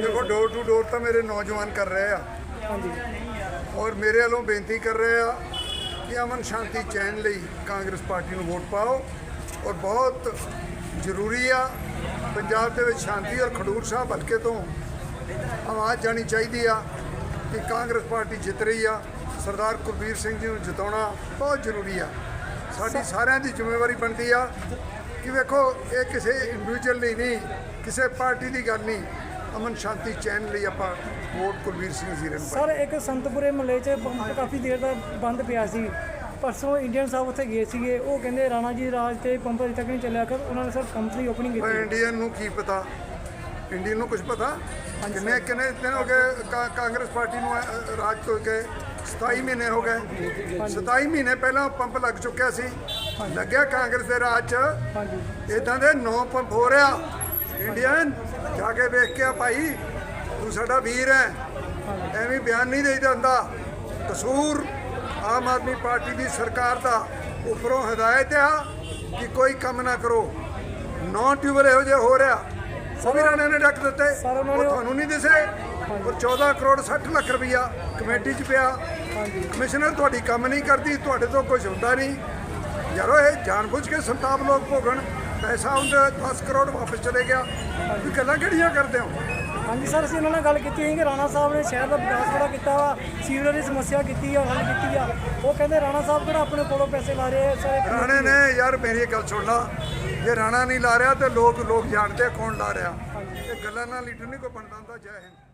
ਦੇਖੋ door to door ਤਾਂ ਮੇਰੇ ਨੌਜਵਾਨ ਕਰ ਰਹੇ ਆ। ਹਾਂਜੀ ਔਰ ਮੇਰੇ ਵੱਲੋਂ ਬੇਨਤੀ ਕਰ ਰਹੇ ਆ ਕਿ ਅਮਨ ਸ਼ਾਂਤੀ ਚੈਨ ਲਈ ਕਾਂਗਰਸ ਪਾਰਟੀ ਨੂੰ ਵੋਟ ਪਾਓ। ਔਰ ਬਹੁਤ ਜ਼ਰੂਰੀ ਆ, ਪੰਜਾਬ ਦੇ ਵਿੱਚ ਸ਼ਾਂਤੀ ਔਰ ਖਡੂਰ ਸਾਹਿਬ ਹਲਕੇ ਤੋਂ ਆਵਾਜ਼ ਜਾਣੀ ਚਾਹੀਦੀ ਆ ਕਿ ਕਾਂਗਰਸ ਪਾਰਟੀ ਜਿੱਤ ਰਹੀ ਆ। ਸਰਦਾਰ ਕੁਲਬੀਰ ਸਿੰਘ ਜੀ ਨੂੰ ਜਿਤਾਉਣਾ ਬਹੁਤ ਜ਼ਰੂਰੀ ਆ। ਸਾਡੀ ਸਾਰਿਆਂ ਦੀ ਜ਼ਿੰਮੇਵਾਰੀ ਬਣਦੀ ਆ ਕਿ ਵੇਖੋ, ਇਹ ਕਿਸੇ ਇੰਡੀਵਿਜੂਅਲ ਲਈ ਨਹੀਂ, ਕਿਸੇ ਪਾਰਟੀ ਦੀ ਗੱਲ ਨਹੀਂ। ਅਮਨ ਸ਼ਾਂਤੀ ਚੈਨ ਲਈ ਆਪਾਂ ਵੋਟ ਕੁਲਬੀਰ ਸਿੰਘ ਜ਼ੀਰੇ ਨੂੰ ਪਾਈ ਸਰ ਇੱਕ ਸੰਤਪੁਰੇ ਮਹੱਲੇ 'ਚ ਪੰਪ ਕਾਫੀ ਦੇਰ ਦਾ ਬੰਦ ਪਿਆ ਸੀ। ਪਰਸੋਂ ਇੰਡੀਅਨ ਸਾਹਿਬ ਉੱਥੇ ਗਏ ਸੀਗੇ। ਉਹ ਕਹਿੰਦੇ ਰਾਣਾ ਜੀ ਰਾਜ ਤੇ ਪੰਪ ਅਜੇ ਤੱਕ ਨਹੀਂ ਚੱਲਿਆ ਕਰ ਉਹਨਾਂ ਨੇ ਸਰ ਕੰਪਨੀ ਓਪਨਿੰਗ ਕੀਤੀ ਇੰਡੀਅਨ ਨੂੰ ਕੀ ਪਤਾ? ਇੰਡੀਅਨ ਨੂੰ ਕੁਝ ਪਤਾ? ਕਿੰਨੇ ਕਿੰਨੇ ਦਿਨ ਹੋ ਗਏ ਕਾ- ਕਾਂਗਰਸ ਪਾਰਟੀ ਨੂੰ ਅ, ਰਾਜ ਤੋਂ ਗਏ 27 ਮਹੀਨੇ ਹੋ ਗਏ। 27 ਮਹੀਨੇ ਪਹਿਲਾਂ ਪੰਪ ਲੱਗ ਚੁੱਕਿਆ ਸੀ। ਲੱਗਿਆ ਕਾਂਗਰਸ ਦੇ ਰਾਜ 'ਚ। ਹਾਂਜੀ। ਇਦਾਂ ਦੇ ਨੌ ਪੰਪ ਹੋ ਰਿਹਾ। ਇੰਡੀਅਨ ਜਾ ਕੇ ਵੇਖ ਕੇ ਆ ਭਾਈ ਤੂੰ ਸਾਡਾ ਵੀਰ ਹੈ ਐਵੇਂ ਬਿਆਨ ਨਹੀਂ ਦੇਈਦਾ ਹੁੰਦਾ ਕਸੂਰ ਆਮ ਆਦਮੀ ਪਾਰਟੀ ਦੀ ਸਰਕਾਰ ਦਾ ਉੱਪਰੋਂ ਹਦਾਇਤ ਆ ਕਿ ਕੋਈ ਕੰਮ ਨਾ ਕਰੋ। ਨੌ ਟਿਊਬਲ ਇਹੋ ਜਿਹੇ ਹੋ ਰਿਹਾ। ਸਭੀ ਰਾਣੇ ਨੇ ਡੱਕ ਦਿੱਤੇ। ਉਹ ਤੁਹਾਨੂੰ ਨਹੀਂ ਦਿਸੇ। ਔਰ 14 ਕਰੋੜ 60 ਲੱਖ ਰੁਪਈਆ ਕਮੇਟੀ 'ਚ ਪਿਆ। ਕਮਿਸ਼ਨਰ ਤੁਹਾਡੀ ਕੰਮ ਨਹੀਂ ਕਰਦੀ ਤੁਹਾਡੇ ਤੋਂ ਕੁਝ ਹੁੰਦਾ ਨਹੀਂ। ਯਾਰੋ ਇਹ ਜਾਣਬੁੱਝ ਕੇ ਸੰਤਾਪ ਲੋਕ ਭੋਗਣ। ਪੈਸਾ ਉਹਦੇ 10 ਕਰੋੜ ਵਾਪਸ ਚਲੇ ਗਿਆ। ਵੀ ਗੱਲਾਂ ਕਿਹੜੀਆਂ ਕਰਦੇ ਹੋ? ਹਾਂਜੀ ਸਰ ਅਸੀਂ ਉਹਨਾਂ ਨਾਲ ਗੱਲ ਕੀਤੀ ਸੀ ਕਿ ਰਾਣਾ ਸਾਹਿਬ ਨੇ ਸ਼ਹਿਰ ਦਾ ਵਿਕਾਸ ਬੜਾ ਕੀਤਾ ਵਾ ਸੀਵਰੇਜ ਦੀ ਸਮੱਸਿਆ ਕੀਤੀ ਆ ਹੱਲ ਕੀਤੀ ਆ। ਉਹ ਕਹਿੰਦੇ ਰਾਣਾ ਸਾਹਿਬ ਕਿਹੜਾ ਆਪਣੇ ਕੋਲੋਂ ਪੈਸੇ ਲਾ ਰਹੇ ਆ ਸਰ ਰਾਣੇ ਨੇ ਯਾਰ ਮੇਰੀ ਗੱਲ ਸੁਣ ਲਾ। ਜੇ ਰਾਣਾ ਨਹੀਂ ਲਾ ਰਿਹਾ ਤੇ ਲੋਕ ਲੋਕ ਜਾਣਦੇ ਕੌਣ ਲਾ ਰਿਹਾ। ਇਹ ਗੱਲਾਂ ਨਾਲ ਲੀਡਰ ਨਹੀਂ ਕੋਈ ਬਣਦਾ ਹੁੰਦਾ ਜੈ ਹਿੰਦ।